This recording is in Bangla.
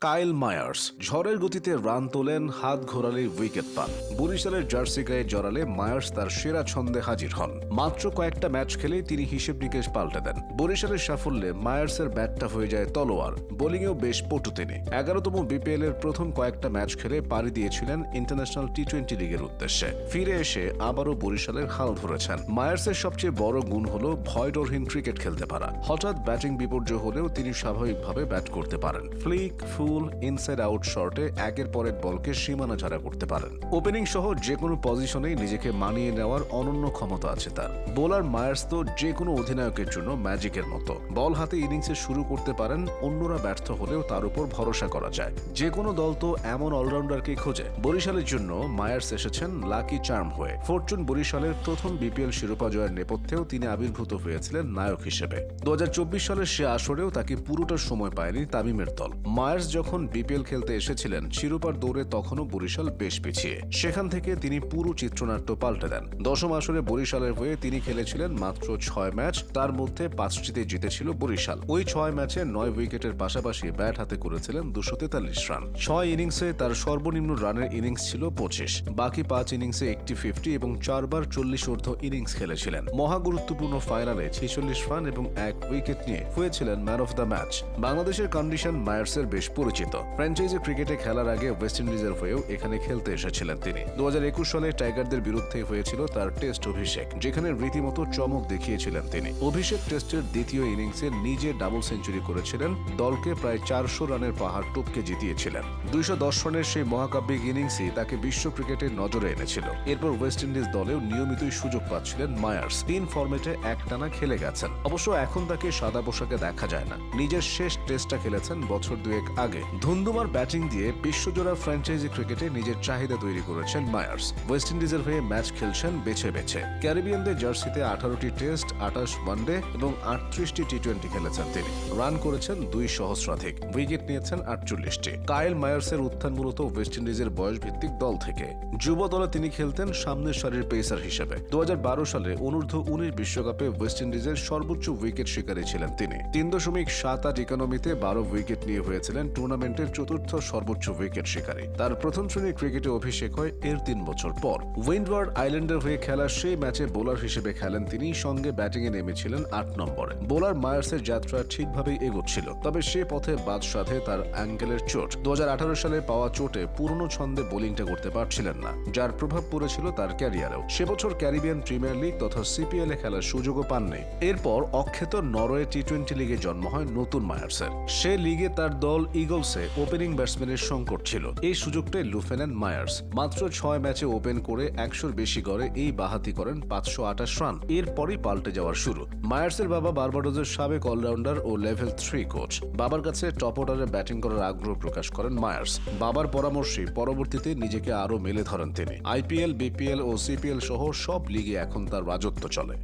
কাইল মায়ার্স ঝড়ের গতিতে রান তোলেন, হাত ঘোরালে উইকেট পান। বরিশালের জার্সি গায়ে জড়ালে মায়ার্স তার সেরা ছন্দে হাজির হন। মাত্র কয়েকটা ম্যাচ খেলেই তিনি হিসেব নিকেশ পাল্টে দেন। বরিশালের সাফল্যে মায়ার্সের ব্যাটটা হয়ে যায় তলোয়ার। বোলিংয়েও বেশ পটু তিনি। এগারোতম বিপিএল এর প্রথম কয়েকটা ম্যাচ খেলে পাড়ি দিয়েছিলেন ইন্টারন্যাশনাল টি টোয়েন্টি লিগের উদ্দেশ্যে। ফিরে এসে আবারও বরিশালের হাল ধরেছেন। মায়ার্সের সবচেয়ে বড় গুণ হল ভয়ডরহীন ক্রিকেট খেলতে পারা। হঠাৎ ব্যাটিং বিপর্যয় হলেও তিনি স্বাভাবিকভাবে ব্যাট করতে পারেন। ফ্লিক ফুল ইনসাইড আউট শর্টে একের পর এক বলকে সীমানা ছাড়া করতে পারেন। ওপেনিং সহ যে কোনো পজিশনেই নিজেকে মানিয়ে নেওয়ার অনন্য ক্ষমতা আছে তার। বোলার মায়ার্স তো যে কোনো অধিনায়কের জন্য ম্যাজিকের মতো। বল হাতে ইনিংসে শুরু করতে পারেন, অন্যরা ব্যর্থ হলেও তার উপর ভরসা করা যায়। যে কোনো দল তো এমন অলরাউন্ডারকেই খোঁজে। বরিশালের জন্য মায়ার্স এসেছেন লাকি চার্ম হয়ে। ফরচুন বরিশালের প্রথম বিপিএল শিরোপা জয়ের নেপথ্যেও তিনি আবির্ভূত হয়েছিলেন নায়ক হিসেবে। দু সালের সে আসরেও তাকে পুরোটা সময় পায়নি তামিমের দল। মায়ার্স যখন বিপিএল খেলতে এসেছিলেন, শিরোপার দৌড়ে তখনও বরিশাল বেশ পিছিয়ে। সেখান থেকে তিনি পুরো চিত্রনাট্য পাল্টে দেন। দশম আসরে বরিশালের হয়ে তিনি খেলেছিলেন মাত্র ছয় ম্যাচ, তার মধ্যে পাঁচটিতে জিতেছিল বরিশাল। ওই ছয় ম্যাচে নয় উইকেটের পাশাপাশি ব্যাট হাতে করেছিলেন দুশো তেতাল্লিশ রান। ছয় ইনিংসে তার সর্বনিম্ন রানের ইনিংস ছিল পঁচিশ। বাকি পাঁচ ইনিংসে একটি ফিফটি এবং চারবার চল্লিশ অর্ধ ইনিংস খেলেছিলেন। মহা গুরুত্বপূর্ণ ফাইনালে ছেচল্লিশ রান এবং এক উইকেট নিয়ে হয়েছিলেন ম্যান অফ দ্য ম্যাচ। বাংলাদেশের কন্ডিশন মায়ার্সের বেশ পরিচিত। ফ্র্যাঞ্চাইজি ক্রিকেটে খেলার আগে ওয়েস্ট ইন্ডিজের হয়েও এখানে খেলতে এসেছিলেন তিনি। দু সালে টাইগারদের বিরুদ্ধে হয়েছিল তার টেস্ট অভিষেক, যেখানে রীতিমতো চমক দেখিয়েছিলেন তিনি। অভিষেক টেস্টের দ্বিতীয় ইনিংসে নিজে ডাবল সেঞ্চুরি করেছিলেন, দলকে প্রায় চারশো রানের পাহাড় টপকে জিতিয়েছিলেন। দুইশো দশ রানের সেই মহাকাব্যিক ইনিংসই তাকে বিশ্ব ক্রিকেটের নজরে এনেছিল। এরপর ওয়েস্ট ইন্ডিজ দলেও নিয়মিতই সুযোগ পাচ্ছিলেন মায়ার্স। তিন ফর্মেটে একটানা খেলে গেছেন। অবশ্য এখন তাকে সাদা পোশাকে দেখা যায় না। নিজের শেষ টেস্টটা খেলেছেন বছর দুয়েক আগে। ধুন্দুমার ব্যাটিং দিয়ে বিশ্বজোড়া ফ্র্যাঞ্চাইজি ক্রিকেটে নিজের চাহিদা তৈরি করেছেন মায়ার্স। ওয়েস্ট ইন্ডিজের হয়ে ম্যাচ খেলছেন বেছে বেছে। ক্যারিবিয়ানদের জার্সিতে আঠারোটি টেস্ট, আঠাশ ওয়ানডে এবং আটত্রিশটি টি টোয়েন্টি খেলেছেন তিনি। রান করেছেন দুই সহস্রাধিক। উইকেট নিয়েছেন আটচল্লিশটি। কায়েল মায়ার্সের উত্থান মূলত ওয়েস্ট ইন্ডিজের বয়স ভিত্তিক দল থেকে। যুব দলে তিনি খেলতেন সামনের সারির পেসার হিসেবে। দু বারো সালে অনূর্ধ্ব উনিশ বিশ্বকাপে ওয়েস্ট ইন্ডিজের সর্বোচ্চ উইকেট শিকারী ছিলেন তিনি। তিন দশমিক সাত আট ইকোনমিতে বারো উইকেট নিয়ে হয়েছিলেন টুর্নামেন্টের চতুর্থ সর্বোচ্চ উইকেট শিকারী। তার প্রথম শ্রেণির ক্রিকেটে অভিষেক হয় এর তিন বছর পর। উইন্ডওয়ার্ড আইল্যান্ডের হয়ে খেলা সেই ম্যাচে বোলার হিসেবে খেলেন তিনি, সঙ্গে ব্যাটিংয়ে নেমেছিলেন আট নম্বরে। বোলার মায়ার্সের যাত্রা ঠিকভাবেই এগোচ্ছিল, তবে সে পথে বাদ সাধে তার অ্যাঙ্গেলের চোট। দু সালে পাওয়া চোটে পুরনো ছন্দে বোলিংটা করতে পারছিলেন না, যার প্রভাব পড়েছিল তার ক্যারিয়ারেও। সে বছর ক্যারিবিয়ান প্রিমিয়ার লিগ তথা সিপিএল এ খেলার সুযোগও পাননি। এরপর অক্ষেত নরওয়ে টি টোয়েন্টি লিগে জন্ম হয় নতুন মায়ার্সের। সে লিগে তার দল ইগলসে ওপেনিং ব্যাটসম্যানের সংকট ছিল। এই সুযোগটাই লুফে নেন মায়ার্স মাত্র ছয় ম্যাচে ওপেন করে একশোর বেশি গড়ে এই বাহাতি করেন পাঁচশো আঠাশ রান। এরপরই পাল্টে যাওয়ার শুরু। মায়ার্সের বাবা বারবাডোজের সাবেক অলরাউন্ডার ও লেভেল থ্রি কোচ। বাবার কাছে টপ অর্ডারে ব্যাটিং করার আগ্রহ প্রকাশ করেন মায়ার্স। বাবার পরামর্শে পরবর্তীতে নিজেকে আরও মেলে ধরেন তিনি। আইপিএল, বিপিএল ও সিপিএল সহ সব লিগে এখন তার রাজত্ব চলে।